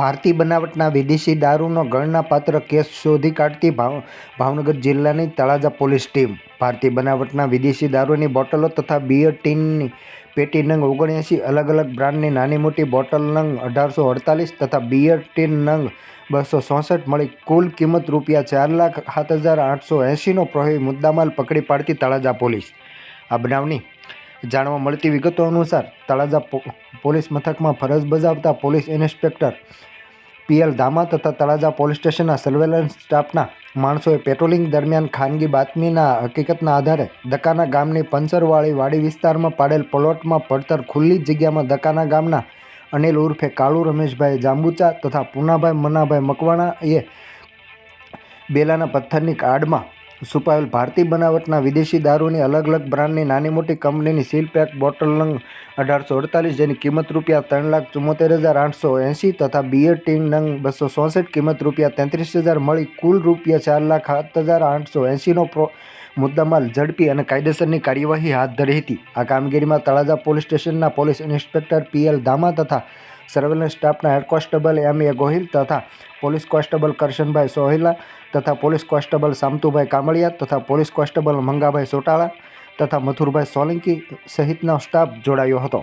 ભારતીય બનાવટના વિદેશી દારૂનો ગણનાપાત્ર કેસ શોધી કાઢતી ભાવ, ભાવનગર જિલ્લાની તળાજા પોલીસ ટીમ. ભારતીય બનાવટના વિદેશી દારૂની બોટલો તથા બિયર ટીનની પેટી નંગ ઓગણએંસી અલગ અલગ બ્રાન્ડની નાની મોટી બોટલ નંગ અઢારસો અડતાલીસ તથા બિયર ટીન નંગ બસો ચોસઠ મળી કુલ કિંમત રૂપિયા ચાર લાખ સાત હજાર આઠસો એંશીનો પ્રોહી મુદ્દામાલ પકડી પાડતી તળાજા પોલીસ. આ બનાવની જાણવા મળતી વિગતો અનુસાર તળાજા પોલીસ મથકમાં ફરજ બજાવતા પોલીસ ઇન્સ્પેક્ટર પીએલ ધામા તથા તળાજા પોલીસ સ્ટેશનના સર્વેલન્સ સ્ટાફના માણસોએ પેટ્રોલિંગ દરમિયાન ખાનગી બાતમીના હકીકતના આધારે દકાના ગામની પંચરવાળી વાડી વિસ્તારમાં પાડેલ પ્લોટમાં પડતર ખુલ્લી જગ્યામાં દકાના ગામના અનિલ ઉર્ફે કાળુ રમેશભાઈ જાંબુચા તથા પૂનાભાઈ મનાભાઈ મકવાણા એ બેલાના પથ્થરની કાઢમાં છુપાયેલ ભારતીય બનાવટના વિદેશી દારૂની અલગ અલગ બ્રાન્ડની નાની મોટી કંપનીની સીલ પેક બોટલ નંગ અઢારસો અડતાલીસ, જેની કિંમત રૂપિયા ત્રણ લાખ ચુમ્મોતેર હજાર આઠસો એંસી તથા બિયર ટીંગ નંગ બસો ચોસઠ કિંમત રૂપિયા તેત્રીસ હજાર મળી કુલ રૂપિયા ચાર લાખ સાત હજાર આઠસો એંસીનો પ્રો મુદ્દામાલ ઝડપી અને કાયદેસરની કાર્યવાહી હાથ ધરી હતી. આ કામગીરીમાં તળાજા પોલીસ સ્ટેશનના પોલીસ ઇન્સ્પેક્ટર પીએલ ધામા તથા સર્વેલન્સ સ્ટાફના હેડ કોન્સ્ટેબલ એમ એ ગોહિલ તથા પોલીસ કોન્સ્ટેબલ કરશનભાઈ સોહિલા તથા પોલીસ કોન્સ્ટેબલ સામતુભાઈ કામળિયા તથા પોલીસ કોન્સ્ટેબલ મંગાભાઈ સોટાળા તથા મથુરભાઈ સોલંકી સહિતનો સ્ટાફ જોડાયો હતો.